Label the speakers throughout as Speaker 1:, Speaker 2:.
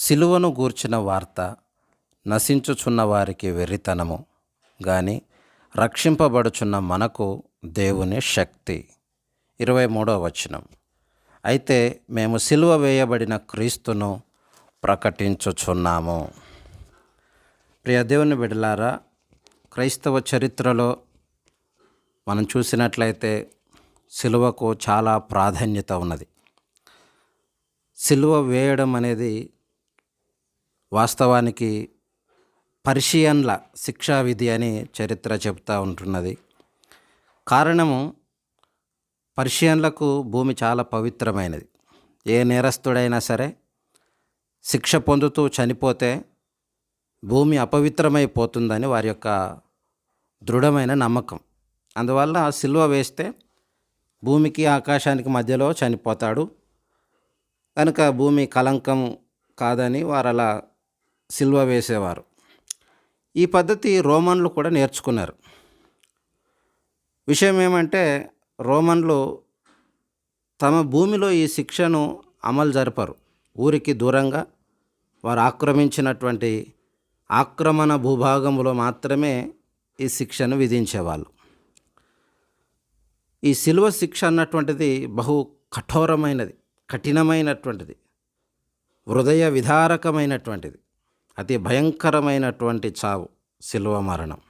Speaker 1: సిలువను గూర్చిన వార్త నశించుచున్న వారికి వెర్రితనము గాని రక్షింపబడుచున్న మనకు దేవుని శక్తి. ఇరవై మూడవ వచనం. అయితే మేము సిలువ వేయబడిన క్రీస్తును ప్రకటించుచున్నాము. ప్రియ దేవుని క్రైస్తవ చరిత్రలో మనం చూసినట్లయితే సిలువకు చాలా ప్రాధాన్యత ఉన్నది. సిలువ వేయడం అనేది వాస్తవానికి పర్షియన్ల శిక్షా విధి అని చరిత్ర చెప్తూ ఉంటున్నది. కారణము పర్షియన్లకు భూమి చాలా పవిత్రమైనది. ఏ నేరస్తుడైనా సరే శిక్ష పొందుతూ చనిపోతే భూమి అపవిత్రమైపోతుందని వారి యొక్క దృఢమైన నమ్మకం. అందువల్ల సిల్వ వేస్తే భూమికి ఆకాశానికి మధ్యలో చనిపోతాడు. కనుక భూమి కలంకం కాదని వారు అలా సిల్వ వేసేవారు. ఈ పద్ధతి రోమన్లు కూడా నేర్చుకున్నారు. విషయం ఏమంటే రోమన్లు తమ భూమిలో ఈ శిక్షను అమలు జరపరు. ఊరికి దూరంగా వారు ఆక్రమించినటువంటి ఆక్రమణ భూభాగంలో మాత్రమే ఈ శిక్షను విధించేవాళ్ళు. ఈ సిలువ శిక్ష అన్నటువంటిది బహు కఠోరమైనది కఠినమైనటువంటిది హృదయ విధారకమైనటువంటిది అతి భయంకరమైనటువంటి చావు సిలువ మరణం.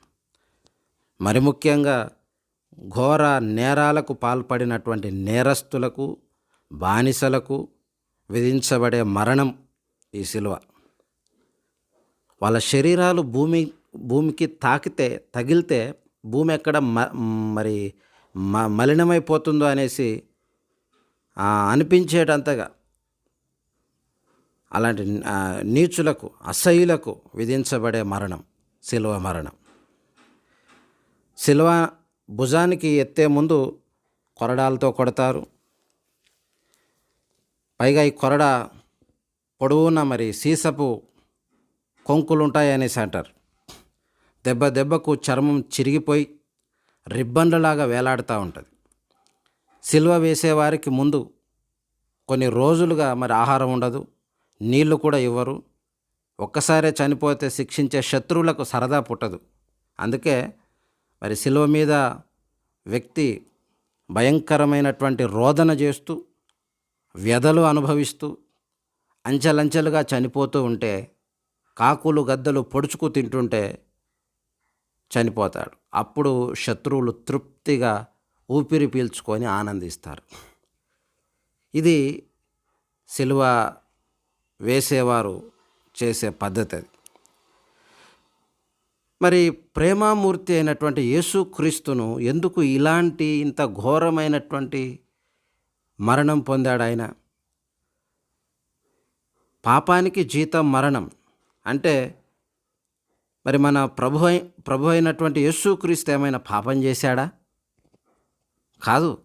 Speaker 1: మరి ముఖ్యంగా ఘోర నేరాలకు పాల్పడినటువంటి నేరస్తులకు బానిసలకు విధించబడే మరణం ఈ సిలువ వాళ్ళ శరీరాలు భూమి భూమికి తాకితే తగిలితే భూమి ఎక్కడ మ మరి మ మలినమైపోతుందో అనేసి అనిపించేటంతగా అలాంటి నీచులకు అసహ్యులకు విధించబడే మరణం శిలువ మరణం. శిలువ భుజానికి ఎత్తే ముందు కొరడాలతో కొడతారు. పైగా ఈ కొరడ పొడవున మరి సీసపు కొంకులు ఉంటాయి అనేసి అంటారు. దెబ్బ దెబ్బకు చర్మం చిరిగిపోయి రిబ్బన్లలాగా వేలాడుతూ ఉంటుంది. సిల్వ వేసేవారికి ముందు కొన్ని రోజులుగా మరి ఆహారం ఉండదు. నీళ్ళు కూడా ఇవ్వరు. ఒక్కసారే చనిపోతే శిక్షించే శత్రువులకు సరదా పుట్టదు. అందుకే మరి సిలువ మీద వ్యక్తి భయంకరమైనటువంటి రోదన చేస్తూ వ్యధలు అనుభవిస్తూ అంచెలంచెలుగా చనిపోతూ ఉంటే కాకులు గద్దలు పొడుచుకు తింటుంటే చనిపోతాడు. అప్పుడు శత్రువులు తృప్తిగా ఊపిరి పీల్చుకొని ఆనందిస్తారు. ఇది సిలువ వేసేవారు చేసే పద్ధతి అది. మరి ప్రేమామూర్తి అయినటువంటి యేసుక్రీస్తును ఎందుకు ఇలాంటి ఇంత ఘోరమైనటువంటి మరణం పొందాడు ఆయన? పాపానికి జీతం మరణం అంటే మరి మన ప్రభు ప్రభు అయినటువంటి యేసుక్రీస్తు ఏమైనా పాపం చేశాడా? కాదు.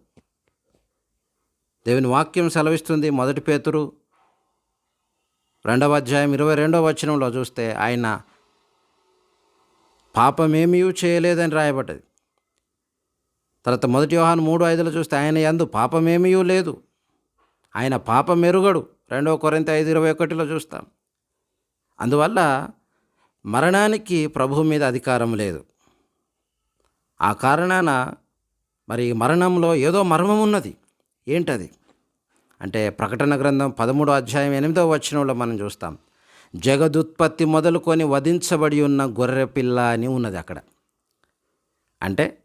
Speaker 1: దేవుని వాక్యం సెలవిస్తుంది మొదటి పేతురు రెండవ అధ్యాయం ఇరవై రెండవ వచనంలో చూస్తే ఆయన పాపమేమీ చేయలేదని రాయబడ్డది. తర్వాత మొదటి వ్యవహారం మూడు ఐదులో చూస్తే ఆయన ఎందు పాపమేమీ లేదు. ఆయన పాపం మెరుగడు రెండవ కొరింత ఐదు ఇరవై ఒకటిలో చూస్తాం. అందువల్ల మరణానికి ప్రభు మీద అధికారం లేదు. ఆ కారణాన మరి మరణంలో ఏదో మర్మం ఉన్నది ఏంటది? అంటే ప్రకటన గ్రంథం పదమూడో అధ్యాయం ఎనిమిదవ వచనంలో మనం చూస్తాం. జగదుత్పత్తి మొదలుకొని వధించబడి ఉన్న గొర్రె పిల్ల అని ఉన్నది అక్కడ. అంటే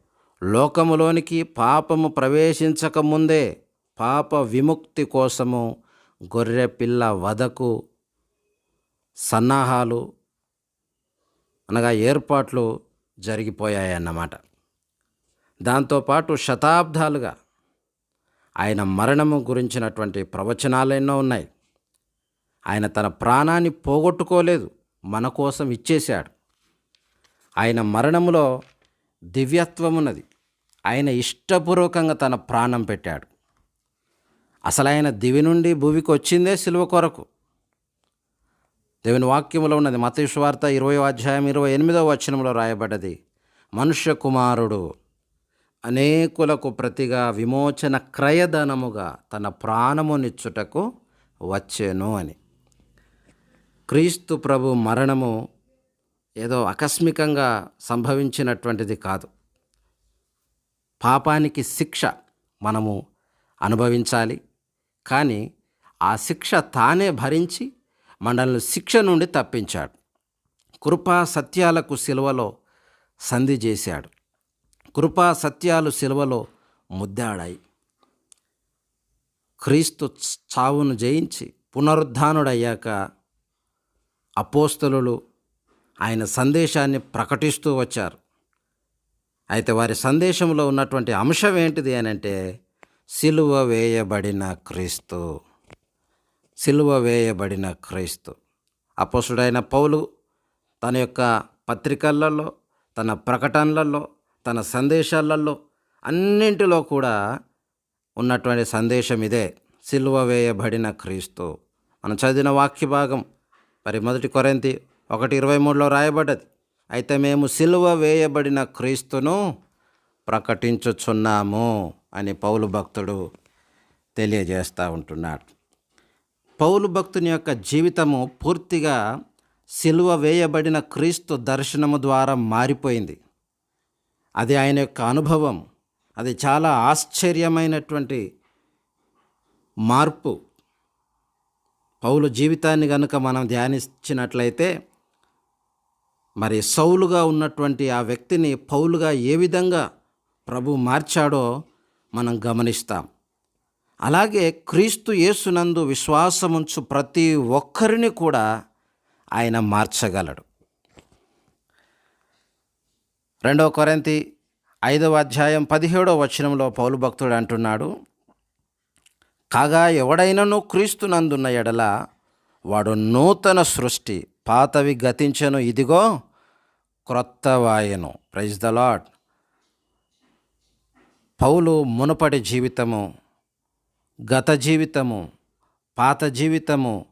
Speaker 1: లోకములోనికి పాపము ప్రవేశించక ముందే పాప విముక్తి కోసము గొర్రె పిల్ల వధకు సన్నాహాలు అనగా ఏర్పాట్లు జరిగిపోయాయన్నమాట. దాంతోపాటు శతాబ్దాలుగా ఆయన మరణము గురించినటువంటి ప్రవచనాలు ఎన్నో ఉన్నాయి. ఆయన తన ప్రాణాన్ని పోగొట్టుకోలేదు మన కోసం ఇచ్చేశాడు. ఆయన మరణములో దివ్యత్వమున్నది. ఆయన ఇష్టపూర్వకంగా తన ప్రాణం పెట్టాడు. అసలు ఆయన దివి నుండి భూమికి వచ్చిందే సిలువ కొరకు. దేవుని వాక్యంలో ఉన్నది మతీశ్వార్త ఇరవై అధ్యాయం ఇరవై ఎనిమిదవ వచనంలో రాయబడ్డది మనుష్య కుమారుడు అనేకులకు ప్రతిగా విమోచన క్రయధనముగా తన ప్రాణమునిచ్చుటకు వచ్చేను అని. క్రీస్తు ప్రభు మరణము ఏదో ఆకస్మికంగా సంభవించినటువంటిది కాదు. పాపానికి శిక్ష మనము అనుభవించాలి. కానీ ఆ శిక్ష తానే భరించి మనల్ని శిక్ష నుండి తప్పించాడు. కృపా సత్యాలకు సిలువలో సంధి చేశాడు. కృపా సత్యాలు సిలువలో ముద్దాడాయి. క్రీస్తు చావును జయించి పునరుద్ధానుడయ్యాక అపోస్తలు ఆయన సందేశాన్ని ప్రకటిస్తూ వచ్చారు. అయితే వారి సందేశంలో ఉన్నటువంటి అంశం ఏంటిది అని అంటే సిలువ వేయబడిన క్రీస్తు సిలువ వేయబడిన క్రీస్తు. అపోసుడైన పౌలు తన యొక్క పత్రికలలో తన ప్రకటనలలో తన సందేశాలలో అన్నింటిలో కూడా ఉన్నటువంటి సందేశం ఇదే సిలువ వేయబడిన క్రీస్తు మనం చదివిన వాక్య భాగం మరి మొదటి కొరంతి ఒకటి ఇరవై మూడులో రాయబడ్డది. అయితే మేము సిలువ వేయబడిన క్రీస్తును ప్రకటించుచున్నాము అని పౌలు భక్తుడు తెలియజేస్తూ ఉంటున్నాడు. పౌలు భక్తుని యొక్క జీవితము పూర్తిగా సిలువ వేయబడిన క్రీస్తు దర్శనము ద్వారా మారిపోయింది. అది ఆయన యొక్క అనుభవం. అది చాలా ఆశ్చర్యమైనటువంటి మార్పు. పౌలు జీవితాన్ని కనుక మనం ధ్యానించినట్లయితే మరి సౌలుగా ఉన్నటువంటి ఆ వ్యక్తిని పౌలుగా ఏ విధంగా ప్రభు మార్చాడో మనం గమనిస్తాం. అలాగే క్రీస్తు యేసునందు విశ్వాసముంచు ప్రతి ఒక్కరిని కూడా ఆయన మార్చగలడు. రెండవ కొరంతి ఐదవ అధ్యాయం పదిహేడవ వచనంలో పౌలు భక్తుడు అంటున్నాడు కాగా ఎవడైనను క్రీస్తునందున్న ఎడల వాడు నూతన సృష్టి పాతవి గతించను ఇదిగో క్రొత్త వాయను. ప్రైజ్ ద లాడ్ పౌలు మునుపటి జీవితము గత జీవితము పాత జీవితము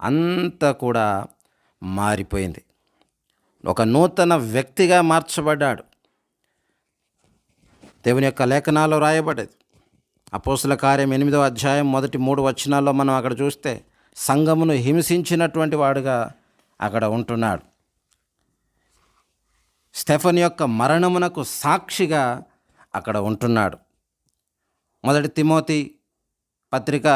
Speaker 1: అంతా కూడా మారిపోయింది. ఒక నూతన వ్యక్తిగా మార్చబడ్డాడు. దేవుని యొక్క లేఖనాలు రాయబడేది. అపోసుల కార్యం ఎనిమిదవ అధ్యాయం మొదటి మూడు వచనాల్లో మనం అక్కడ చూస్తే సంఘమును హింసించినటువంటి వాడుగా అక్కడ ఉంటున్నాడు. స్టెఫన్ యొక్క మరణమునకు సాక్షిగా అక్కడ ఉంటున్నాడు. మొదటి తిమోతి పత్రిక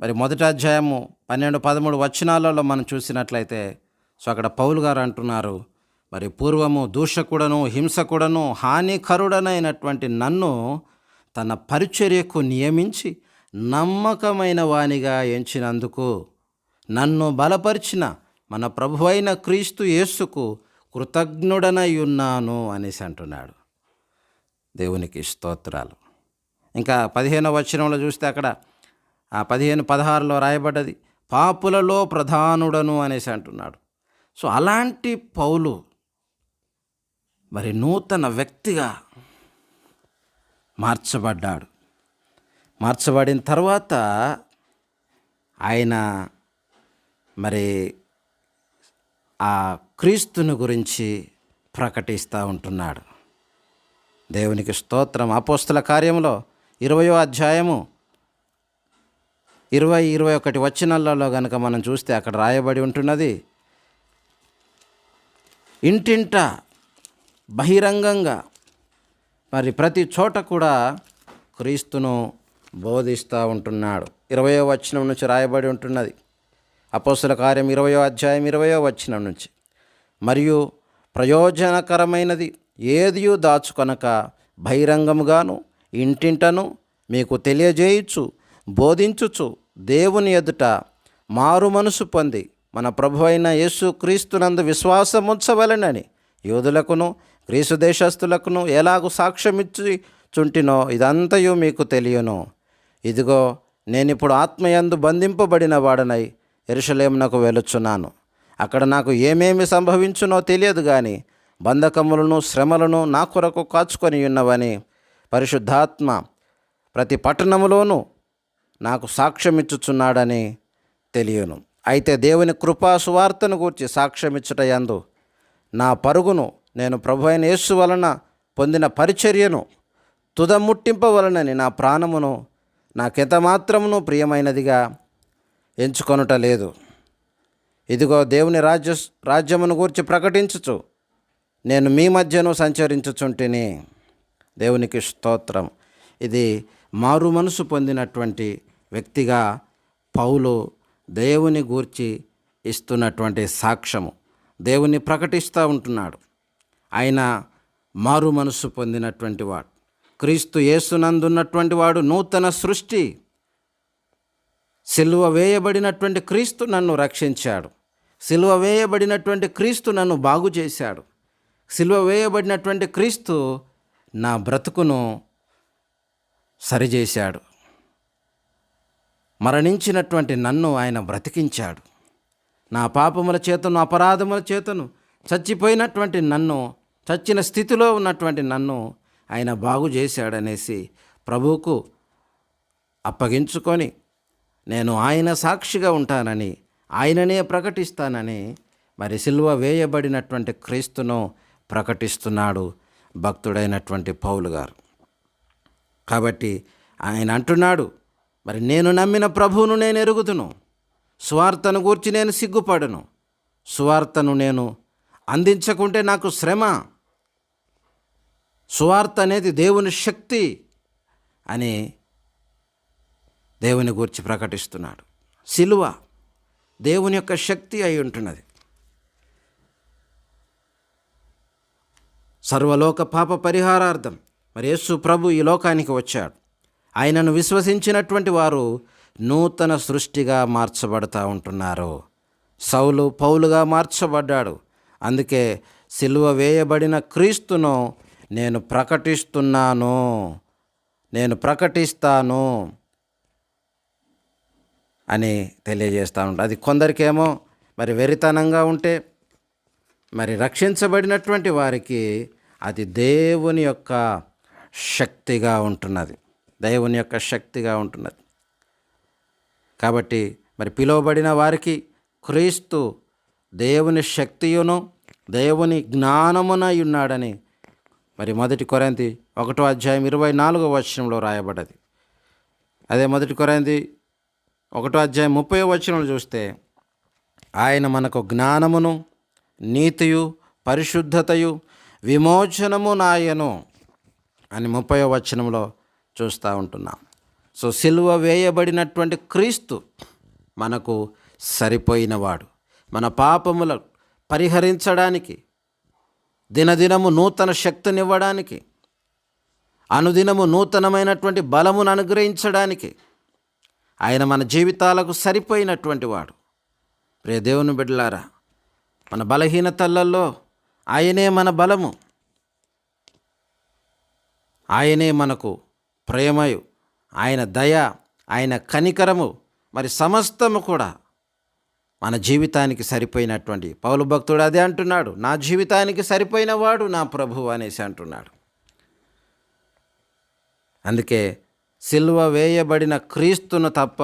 Speaker 1: మరి మొదటి అధ్యాయము పన్నెండు పదమూడు వచనాలలో మనం చూసినట్లయితే సో అక్కడ పౌలు గారు అంటున్నారు మరి పూర్వము దూషకుడను హింసకుడను హానికరుడనైనటువంటి నన్ను తన పరిచర్యకు నియమించి నమ్మకమైన వానిగా ఎంచినందుకు నన్ను బలపరిచిన మన ప్రభువైన క్రీస్తు యేసుకు కృతజ్ఞుడనై ఉన్నాను అనేసి అంటున్నాడు. దేవునికి స్తోత్రాలు. ఇంకా పదిహేనవ వచనంలో చూస్తే అక్కడ ఆ పదిహేను పదహారులో రాయబడ్డది పాపులలో ప్రధానుడను అనేసి అంటున్నాడు. సో అలాంటి పౌలు మరి నూతన వ్యక్తిగా మార్చబడ్డాడు. మార్చబడిన తర్వాత ఆయన మరి ఆ క్రీస్తుని గురించి ప్రకటిస్తూ ఉంటున్నాడు. దేవునికి స్తోత్రం. అపోస్తుల కార్యంలో ఇరవయో అధ్యాయము ఇరవై ఇరవై ఒకటి వచనాలలో కనుక మనం చూస్తే అక్కడ రాయబడి ఉంటున్నది ఇంటింట బహిరంగంగా మరి ప్రతి చోట కూడా క్రీస్తును బోధిస్తూ ఉంటున్నాడు. ఇరవయో వచనం నుంచి రాయబడి ఉంటున్నది. అపోస్తుల కార్యం ఇరవయో అధ్యాయం ఇరవయో వచనం నుంచి. మరియు ప్రయోజనకరమైనది ఏదియూ దాచుకొనక బహిరంగముగాను ఇంటింటను మీకు తెలియజేయచ్చు బోధించుచు దేవుని ఎదుట మారు మనసు పొంది మన ప్రభు అయిన యేసు క్రీస్తునందు విశ్వాసముంచవలనని యోధులకును గ్రీసు దేశస్థులకును ఎలాగూ సాక్ష్యమిచ్చి చుంటినో ఇదంతయు మీకు తెలియను. ఇదిగో నేనిప్పుడు ఆత్మయందు బంధింపబడిన వాడనై ఎరుషలేమునకు వెలుచున్నాను అక్కడ నాకు ఏమేమి సంభవించునో తెలియదు కానీ బంధకములను శ్రమలను నా కొరకు కాచుకొని ఉన్నవని పరిశుద్ధాత్మ ప్రతి పట్టణములోనూ నాకు సాక్ష్యమిచ్చుచున్నాడని తెలియను. అయితే దేవుని కృపా సువార్తను గూర్చి సాక్ష్యమిచ్చుట యందు నా పరుగును నేను ప్రభు అయిన యేసు వలన పొందిన పరిచర్యను తుదముట్టింపవలనని నా ప్రాణమును నాకెంత మాత్రమును ప్రియమైనదిగా ఎంచుకొనుట లేదు. ఇదిగో దేవుని రాజ్య రాజ్యమును గూర్చి ప్రకటించుచు నేను మీ మధ్యను సంచరించుచుంటిని. దేవునికి స్తోత్రం. ఇది మారు మనసు పొందినటువంటి వ్యక్తిగా పౌలు దేవుని గూర్చి ఇస్తున్నటువంటి సాక్ష్యము. దేవుని ప్రకటిస్తూ ఉంటున్నాడు. ఆయన మారు మనసు పొందినటువంటి వాడు. క్రీస్తు యేసునందున్నటువంటి వాడు నూతన సృష్టి. సిలువ వేయబడినటువంటి క్రీస్తు నన్ను రక్షించాడు. సిలువ వేయబడినటువంటి క్రీస్తు నన్ను బాగు చేశాడు. సిలువ వేయబడినటువంటి క్రీస్తు నా బ్రతుకును సరిచేశాడు. మరణించినటువంటి నన్ను ఆయన బ్రతికించాడు. నా పాపముల చేతను అపరాధముల చేతను చచ్చిపోయినటువంటి నన్ను చచ్చిన స్థితిలో ఉన్నటువంటి నన్ను ఆయన బాగు చేశాడనేసి ప్రభువుకు అప్పగించుకొని నేను ఆయన సాక్షిగా ఉంటానని ఆయననే ప్రకటిస్తానని మరి సిల్వ వేయబడినటువంటి క్రీస్తును ప్రకటిస్తున్నాడు భక్తుడైనటువంటి పౌలు గారు. కాబట్టి ఆయన అంటున్నాడు మరి నేను నమ్మిన ప్రభువును నేను ఎరుగుదును. సువార్తను గూర్చి నేను సిగ్గుపడను. సువార్తను నేను అందించకుంటే నాకు శ్రమ. సువార్త అనేది దేవుని శక్తి అని దేవుని గూర్చి ప్రకటిస్తున్నాడు. సిలువ దేవుని యొక్క శక్తి అయి ఉంటున్నది. సర్వలోక పాప పరిహారార్థం. మరి యేసు ప్రభు ఈ లోకానికి వచ్చాడు. ఆయనను విశ్వసించినటువంటి వారు నూతన సృష్టిగా మార్చబడతా ఉంటున్నారు. సౌలు పౌలుగా మార్చబడ్డాడు. అందుకే సిలువ వేయబడిన క్రీస్తును నేను ప్రకటిస్తున్నాను. నేను ప్రకటిస్తాను అని తెలియజేస్తూ ఉంటాడు. అది కొందరికేమో మరి వెరితనంగా ఉంటే మరి రక్షించబడినటువంటి వారికి అది దేవుని యొక్క శక్తిగా ఉంటున్నది. దేవుని యొక్క శక్తిగా ఉంటున్నది. కాబట్టి మరి పిలువబడిన వారికి క్రీస్తు దేవుని శక్తియును దేవుని జ్ఞానమునై ఉన్నాడని మరి మొదటి కొరంతి ఒకటో అధ్యాయం ఇరవై నాలుగో వచనంలో రాయబడ్డది. అదే మొదటి కొరంతి ఒకటో అధ్యాయం ముప్పై వచనంలో చూస్తే ఆయన మనకు జ్ఞానమును నీతియు పరిశుద్ధతయు విమోచనము నాయను అని ముప్పై వచనంలో చూస్తూ ఉంటున్నాం. సో సిలువ వేయబడినటువంటి క్రీస్తు మనకు సరిపోయినవాడు. మన పాపముల పరిహరించడానికి దినదినము నూతన శక్తినివ్వడానికి అనుదినము నూతనమైనటువంటి బలమును అనుగ్రహించడానికి ఆయన మన జీవితాలకు సరిపోయినటువంటి వాడు. ప్రియ దేవుని బిడ్డలారా మన బలహీనతలలో ఆయనే మన బలము. ఆయనే మనకు ప్రేమయు ఆయన దయ ఆయన కనికరము మరి సమస్తము కూడా మన జీవితానికి సరిపోయినటువంటి. పౌలు భక్తుడు అదే అంటున్నాడు నా జీవితానికి సరిపోయిన వాడు నా ప్రభు అనేసి అంటున్నాడు. అందుకే సిల్వ వేయబడిన క్రీస్తును తప్ప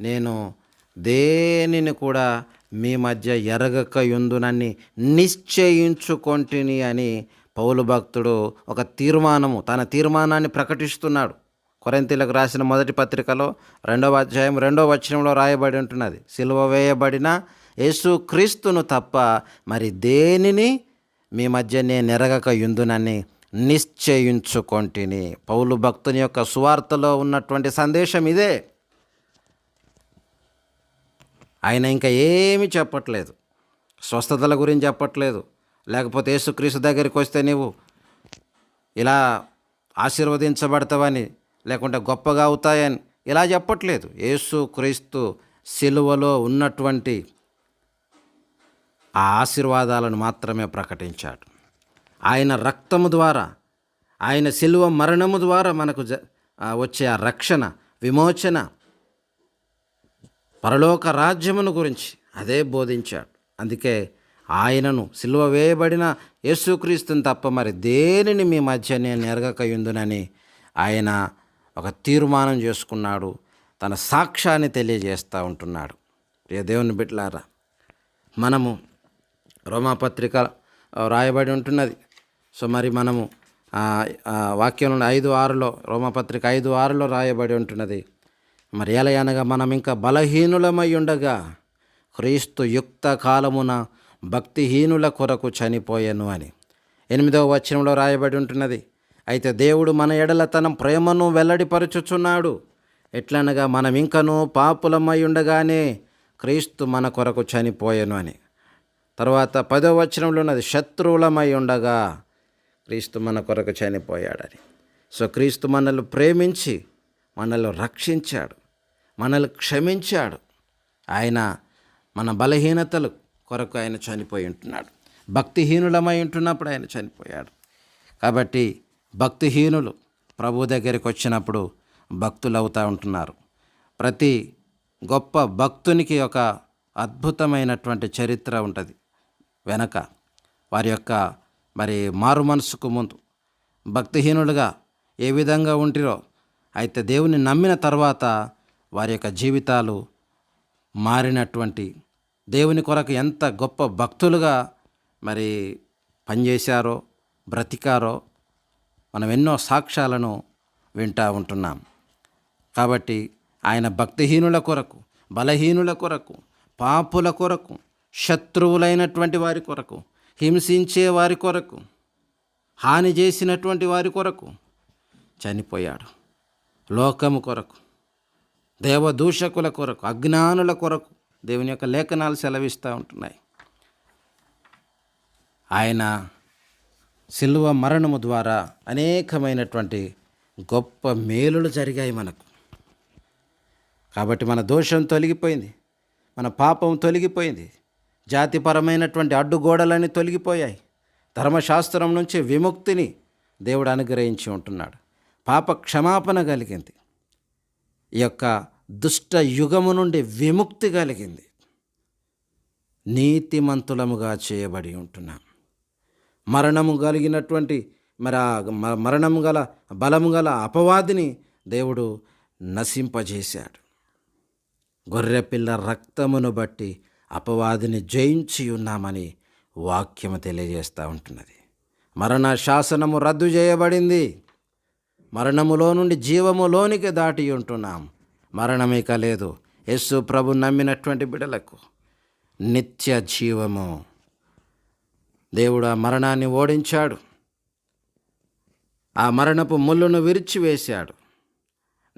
Speaker 1: నేను దేనిని కూడా మీ మధ్య ఎరగక యుందునని నిశ్చయించుకొంటిని అని పౌలు భక్తుడు ఒక తీర్మానము తన తీర్మానాన్ని ప్రకటిస్తున్నాడు. కొరింతీలకు రాసిన మొదటి పత్రికలో రెండవ అధ్యాయం రెండవ వచనంలో రాయబడి ఉంటున్నది. సిలువ వేయబడిన యేసు క్రీస్తును తప్ప మరి దేనిని? మీ మధ్య నేను ఎరగక యుందునని నిశ్చయించుకొంటిని. పౌలు భక్తుని యొక్క సువార్తలో ఉన్నటువంటి సందేశం ఇదే. ఆయన ఇంకా ఏమీ చెప్పట్లేదు. స్వస్థతల గురించి చెప్పట్లేదు. లేకపోతే యేసుక్రీస్తు దగ్గరికి వస్తే నీవు ఇలా ఆశీర్వదించబడతావని లేకుంటే గొప్పగా అవుతాయని ఇలా చెప్పట్లేదు. యేసు క్రీస్తు సిలువలో ఉన్నటువంటి ఆ ఆశీర్వాదాలను మాత్రమే ప్రకటించాడు. ఆయన రక్తము ద్వారా ఆయన సిలువ మరణము ద్వారా మనకు జ వచ్చే ఆ రక్షణ విమోచన పరలోక రాజ్యమును గురించి అదే బోధించాడు. అందుకే ఆయనను సిలువ వేయబడిన యేసుక్రీస్తుని తప్ప మరి దేనిని మీ మధ్య నేను ఎరగకయుందునని ఆయన ఒక తీర్మానం చేసుకున్నాడు. తన సాక్ష్యాన్ని తెలియజేస్తూ ఉంటున్నాడు. ఏ దేవుని బిడ్డలారా మనము రోమాపత్రిక రాయబడి ఉంటున్నది. సో మరి మనము వాక్యంలో ఐదు ఆరులో రోమపత్రిక ఐదు ఆరులో రాయబడి ఉంటున్నది. మరి ఎలా అనగా మనం ఇంకా బలహీనులమై ఉండగా క్రీస్తు యుక్త కాలమున భక్తిహీనుల కొరకు చనిపోయెను అని. ఎనిమిదవ వచనంలో రాయబడి ఉంటున్నది అయితే దేవుడు మన ఎడల తన ప్రేమను వెల్లడిపరచుచున్నాడు. ఎట్లనగా మనం ఇంకనూ పాపులమై ఉండగానే క్రీస్తు మన కొరకు చనిపోయెను అని. తర్వాత పదో వచనంలో ఉన్నది శత్రువులమై ఉండగా క్రీస్తు మన కొరకు చనిపోయాడని. సో క్రీస్తు మనల్ని ప్రేమించి మనల్ని రక్షించాడు మనల్ని క్షమించాడు. ఆయన మన బలహీనతలు కొరకు ఆయన చనిపోయి ఉంటున్నాడు. భక్తిహీనులమై ఉంటున్నప్పుడు ఆయన చనిపోయాడు. కాబట్టి భక్తిహీనులు ప్రభు దగ్గరికి వచ్చినప్పుడు భక్తులు అవుతూ ఉంటున్నారు. ప్రతి గొప్ప భక్తునికి ఒక అద్భుతమైనటువంటి చరిత్ర ఉంటుంది. వెనక వారి యొక్క మరి మారు మనసుకు ముందు భక్తిహీనులుగా ఏ విధంగా ఉంటిరో అయితే దేవుని నమ్మిన తర్వాత వారి యొక్క జీవితాలు మారినటువంటి దేవుని కొరకు ఎంత గొప్ప భక్తులుగా మరి పనిచేశారో బ్రతికారో మనం ఎన్నో సాక్ష్యాలను వింటూ ఉంటున్నాం. కాబట్టి ఆయన భక్తిహీనుల కొరకు బలహీనుల కొరకు పాపుల కొరకు శత్రువులైనటువంటి వారి కొరకు హింసించే వారి కొరకు హాని చేసినటువంటి వారి కొరకు చనిపోయాడు. లోకము కొరకు దేవదూషకుల కొరకు అజ్ఞానుల కొరకు దేవుని యొక్క లేఖనాలు సెలవిస్తూ ఉంటున్నాయి. ఆయన సిల్వ మరణము ద్వారా అనేకమైనటువంటి గొప్ప మేలులు జరిగాయి మనకు. కాబట్టి మన దోషం తొలగిపోయింది మన పాపం తొలగిపోయింది జాతిపరమైనటువంటి అడ్డుగోడలన్నీ తొలగిపోయాయి. ధర్మశాస్త్రం నుంచి విముక్తిని దేవుడు అనుగ్రహించి ఉంటున్నాడు. పాప క్షమాపణ కలిగింది. ఈ యొక్క దుష్ట యుగము నుండి విముక్తి కలిగింది. నీతిమంతులముగా చేయబడి ఉంటున్నాం. మరణము కలిగినటువంటి మరి ఆ మ- మరణము గల బలము గల అపవాదిని దేవుడు నశింపజేశాడు. గొర్రెపిల్ల రక్తమును బట్టి అపవాదిని జయించి ఉన్నామని వాక్యము తెలియజేస్తూ ఉంటున్నది. మరణ శాసనము రద్దు చేయబడింది. మరణములో నుండి జీవములోనికి దాటి ఉంటున్నాం. మరణమిక లేదు. యస్సు ప్రభు నమ్మినటువంటి బిడలకు నిత్య జీవము. దేవుడు ఆ మరణాన్ని ఓడించాడు. ఆ మరణపు ముళ్ళును విరిచివేశాడు.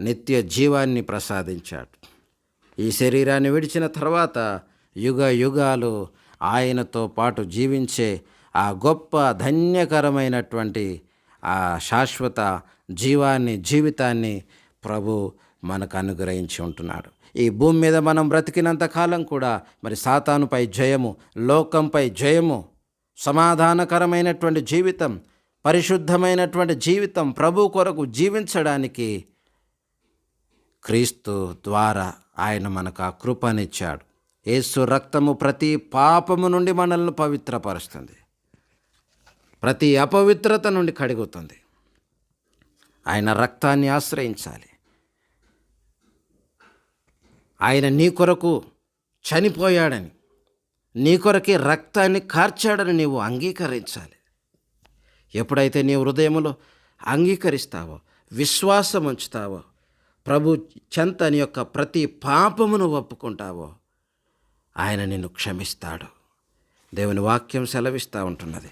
Speaker 1: నిత్య జీవాన్ని ప్రసాదించాడు. ఈ శరీరాన్ని విడిచిన తర్వాత యుగ యుగాలు ఆయనతో పాటు జీవించే ఆ గొప్ప ధన్యకరమైనటువంటి ఆ శాశ్వత జీవాన్ని జీవితాన్ని ప్రభు మనకు అనుగ్రహించి ఉంటున్నాడు. ఈ భూమి మీద మనం బ్రతికినంత కాలం కూడా మరి సాతానుపై జయము లోకంపై జయము సమాధానకరమైనటువంటి జీవితం పరిశుద్ధమైనటువంటి జీవితం ప్రభు కొరకు జీవించడానికి క్రీస్తు ద్వారా ఆయన మనకు ఆ కృపనిచ్చాడు. యేసు రక్తము ప్రతి పాపము నుండి మనల్ని పవిత్రపరుస్తుంది. ప్రతి అపవిత్రత నుండి కడుగుతుంది. ఆయన రక్తాన్ని ఆశ్రయించాలి. ఆయన నీ కొరకు చనిపోయాడని నీ కొరకే రక్తాన్ని కార్చాడని నీవు అంగీకరించాలి. ఎప్పుడైతే నీ హృదయంలో అంగీకరిస్తావో విశ్వాసం ఉంచుతావో ప్రభు చెంత నీ యొక్క ప్రతి పాపమును ఒప్పుకుంటావో ఆయన నిన్ను క్షమిస్తాడు. దేవుని వాక్యం సెలవిస్తూ ఉంటున్నది.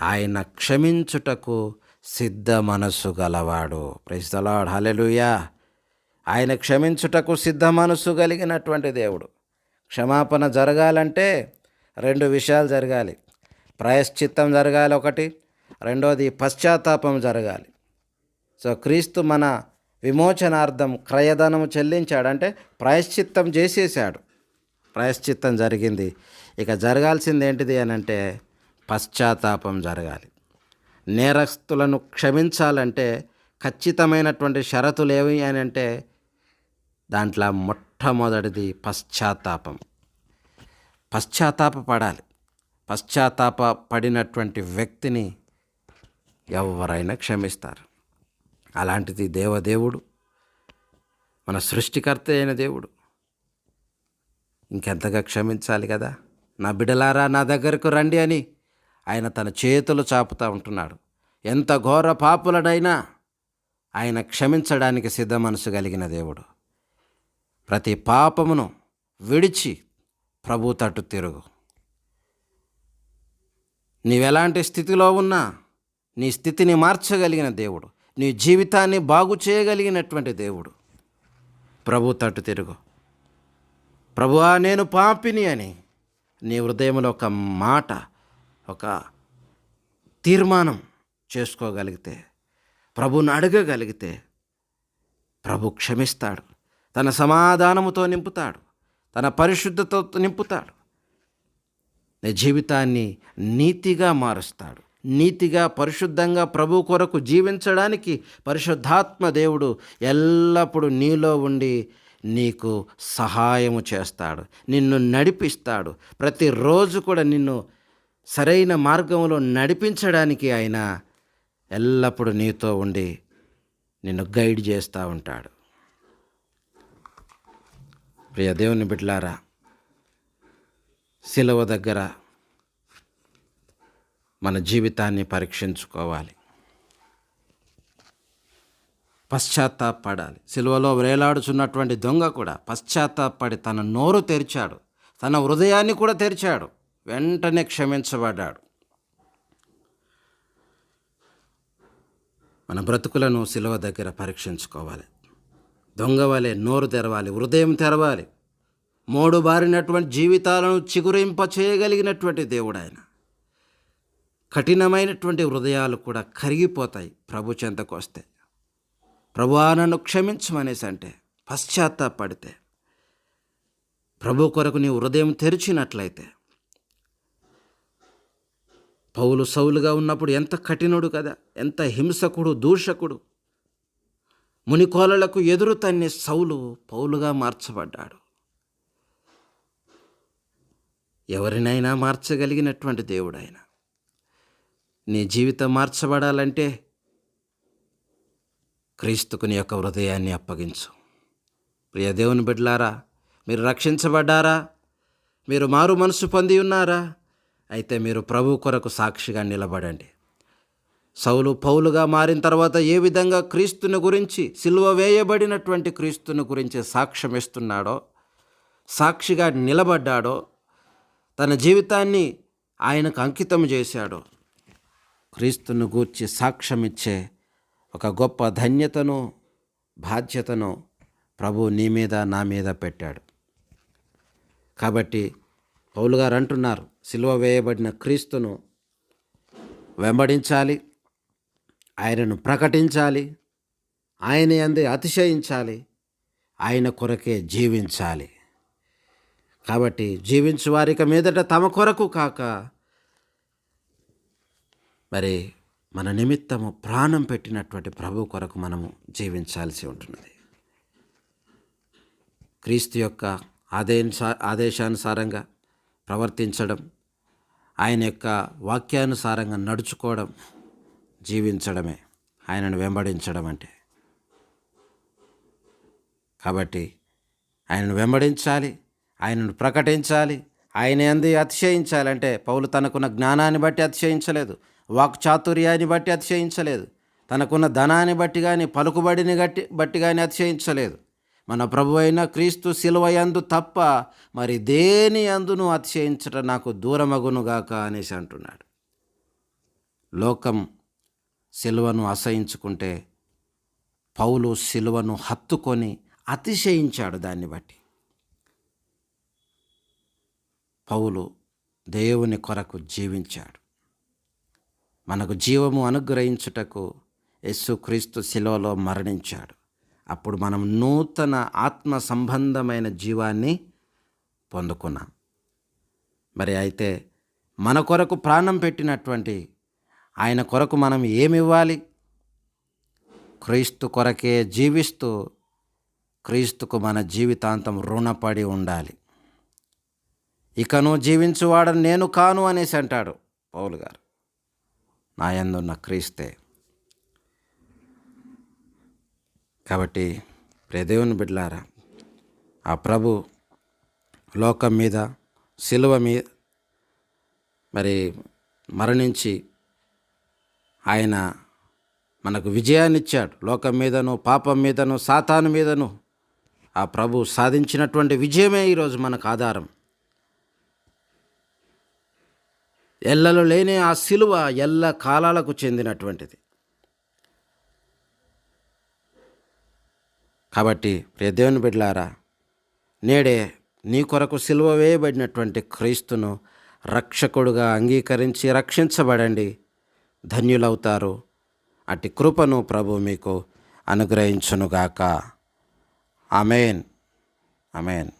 Speaker 1: ఆయన క్షమించుటకు సిద్ధ మనస్సు గలవాడు ప్రైస్తలాడు హలెలుయా ఆయన క్షమించుటకు సిద్ధ మనస్సు కలిగినటువంటి దేవుడు. క్షమాపణ జరగాలంటే రెండు విషయాలు జరగాలి. ప్రాయశ్చిత్తం జరగాలి ఒకటి రెండోది పశ్చాత్తాపం జరగాలి. సో క్రీస్తు మన విమోచనార్థం క్రయధనము చెల్లించాడంటే ప్రాయశ్చిత్తం చేసేసాడు ప్రాయశ్చిత్తం జరిగింది. ఇక జరగాల్సింది ఏంటిది అని అంటే పశ్చాత్తాపం జరగాలి. నేరస్తులను క్షమించాలంటే ఖచ్చితమైనటువంటి షరతులు ఏవి అని అంటే దాంట్లో మొట్టమొదటిది పశ్చాత్తాపం. పశ్చాత్తాప పడాలి పశ్చాత్తాప పడినటువంటి వ్యక్తిని ఎవరైనా క్షమిస్తారు. అలాంటిది దేవదేవుడు మన సృష్టికర్త అయిన దేవుడు. ఇంకెంతగా క్షమించాలి కదా? నా బిడలారా నా దగ్గరకు రండి అని ఆయన తన చేతులు చాపుతూ ఉంటున్నాడు. ఎంత ఘోర పాపులడైనా ఆయన క్షమించడానికి సిద్ధ మనసు కలిగిన దేవుడు. ప్రతి పాపమును విడిచి ప్రభు తట్టు తిరుగు. నీవెలాంటి స్థితిలో ఉన్నా నీ స్థితిని మార్చగలిగిన దేవుడు. నీ జీవితాన్ని బాగు చేయగలిగినటువంటి దేవుడు. ప్రభు తట్టు తిరుగు. ప్రభువా నేను పాపిని అని నీ హృదయంలో ఒక మాట ఒక తీర్మానం చేసుకోగలిగితే ప్రభుని అడగగలిగితే ప్రభు క్షమిస్తాడు. తన సమాధానముతో నింపుతాడు తన పరిశుద్ధతో నింపుతాడు. నీ జీవితాన్ని నీతిగా మారుస్తాడు. నీతిగా పరిశుద్ధంగా ప్రభు కొరకు జీవించడానికి పరిశుద్ధాత్మ దేవుడు ఎల్లప్పుడూ నీలో ఉండి నీకు సహాయము చేస్తాడు నిన్ను నడిపిస్తాడు. ప్రతిరోజు కూడా నిన్ను సరైన మార్గంలో నడిపించడానికి ఆయన ఎల్లప్పుడూ నీతో ఉండి నిన్ను గైడ్ చేస్తూ ఉంటాడు. ప్రియ దేవుని బిడ్లారా శిలవ దగ్గర మన జీవితాన్ని పరీక్షించుకోవాలి. పశ్చాత్తాపడాలి. సిలువలో వేలాడుచున్నటువంటి దొంగ కూడా పశ్చాత్తాపడి తన నోరు తెరిచాడు. తన హృదయాన్ని కూడా తెరిచాడు. వెంటనే క్షమించబడ్డాడు. మన బ్రతుకులను సిలువ దగ్గర పరీక్షించుకోవాలి. దొంగ వలె నోరు తెరవాలి హృదయం తెరవాలి. మోడు బారినటువంటి జీవితాలను చిగురింప చేయగలిగినటువంటి దేవుడు ఆయన కఠినమైనటువంటి హృదయాలు కూడా కరిగిపోతాయి ప్రభు చెంతకు వస్తే. ప్రభువా నన్ను క్షమించమనేసి అంటే పశ్చాత్తాపడితే. ప్రభు కొరకు నీ హృదయం తెరిచినట్లయితే. పౌలు సౌలుగా ఉన్నప్పుడు ఎంత కఠినుడు కదా ఎంత హింసకుడు దూషకుడు. మునికోలలకు ఎదురు తన్ని సౌలు పౌలుగా మార్చబడ్డాడు. ఎవరినైనా మార్చగలిగినటువంటి దేవుడైన. నీ జీవితం మార్చబడాలంటే క్రీస్తుకు నీ యొక్క హృదయాన్ని అప్పగించు. ప్రియ దేవుని బిడ్లారా మీరు రక్షించబడ్డారా? మీరు మారు మనసు పొంది ఉన్నారా? అయితే మీరు ప్రభు కొరకు సాక్షిగా నిలబడండి. సౌలు పౌలుగా మారిన తర్వాత ఏ విధంగా క్రీస్తుని గురించి సిలువ వేయబడినటువంటి క్రీస్తుని గురించి సాక్ష్యం ఇస్తున్నాడో సాక్షిగా నిలబడ్డాడో తన జీవితాన్ని ఆయనకు అంకితం చేశాడో క్రీస్తును గూర్చి సాక్ష్యం ఇచ్చే ఒక గొప్ప ధన్యతను బాధ్యతను ప్రభు నీ మీద నా మీద పెట్టాడు. కాబట్టి పౌలు గారు అంటున్నారు సిలువ వేయబడిన క్రీస్తును వెంబడించాలి. ఆయనను ప్రకటించాలి. ఆయన అందే అతిశయించాలి. ఆయన కొరకే జీవించాలి. కాబట్టి జీవించు వారిక మీదట తమ కొరకు కాక మరి మన నిమిత్తము ప్రాణం పెట్టినటువంటి ప్రభు కొరకు మనము జీవించాల్సి ఉంటున్నది. క్రీస్తు యొక్క ఆదేశా ఆదేశానుసారంగా ప్రవర్తించడం ఆయన యొక్క వాక్యానుసారంగా నడుచుకోవడం జీవించడమే. ఆయనను వెంబడించడం అంటే. కాబట్టి ఆయనను వెంబడించాలి ఆయనను ప్రకటించాలి ఆయన అంది అతిశయించాలంటే పౌలు తనకున్న జ్ఞానాన్ని బట్టి అతిశయించలేదు వాక్చాతుర్యాన్ని బట్టి అతిశయించలేదు తనకున్న ధనాన్ని బట్టి కానీ పలుకుబడిని గట్టి బట్టి కానీ అతిశయించలేదు. మన ప్రభు అయిన క్రీస్తు శిలువయందు తప్ప మరి దేని అందును అతిశయించట నాకు దూరమగునుగాక అనేసి అంటున్నాడు. లోకం సిలువను అసహించుకుంటే పౌలు సిలువను హత్తుకొని అతిశయించాడు దాన్ని బట్టి. పౌలు దేవుని కొరకు జీవించాడు. మనకు జీవము అనుగ్రహించుటకు యేసుక్రీస్తు శిలువలో మరణించాడు. అప్పుడు మనం నూతన ఆత్మ సంబంధమైన జీవాన్ని పొందుకున్నాం. మరి అయితే మన కొరకు ప్రాణం పెట్టినటువంటి ఆయన కొరకు మనం ఏమివ్వాలి? క్రీస్తు కొరకే జీవిస్తూ క్రీస్తుకు మన జీవితాంతం రుణపడి ఉండాలి. ఇకను జీవించువాడని నేను కాను అనేసి అంటాడు పౌలు గారు. నా ఎందున్న క్రీస్తే. కాబట్టి ప్రదేవుని బిడ్లారా ఆ ప్రభు లోకం మీద సిలువ మీద మరి మరణించి ఆయన మనకు విజయాన్ని ఇచ్చాడు లోకం మీదను పాపం మీదను సాతాను మీదను. ఆ ప్రభు సాధించినటువంటి విజయమే ఈరోజు మనకు ఆధారం. ఎల్లలు లేని ఆ సిలువ ఎల్ల కాలాలకు చెందినటువంటిది. కాబట్టి ప్రియ దేవుని బిడ్డలారా నేడే నీ కొరకు సిలువ వేయబడినటువంటి క్రీస్తును రక్షకుడుగా అంగీకరించి రక్షించబడండి. ధన్యులవుతారు. అట్టి కృపను ప్రభు మీకు అనుగ్రహించునుగాక. అమేన్ అమేన్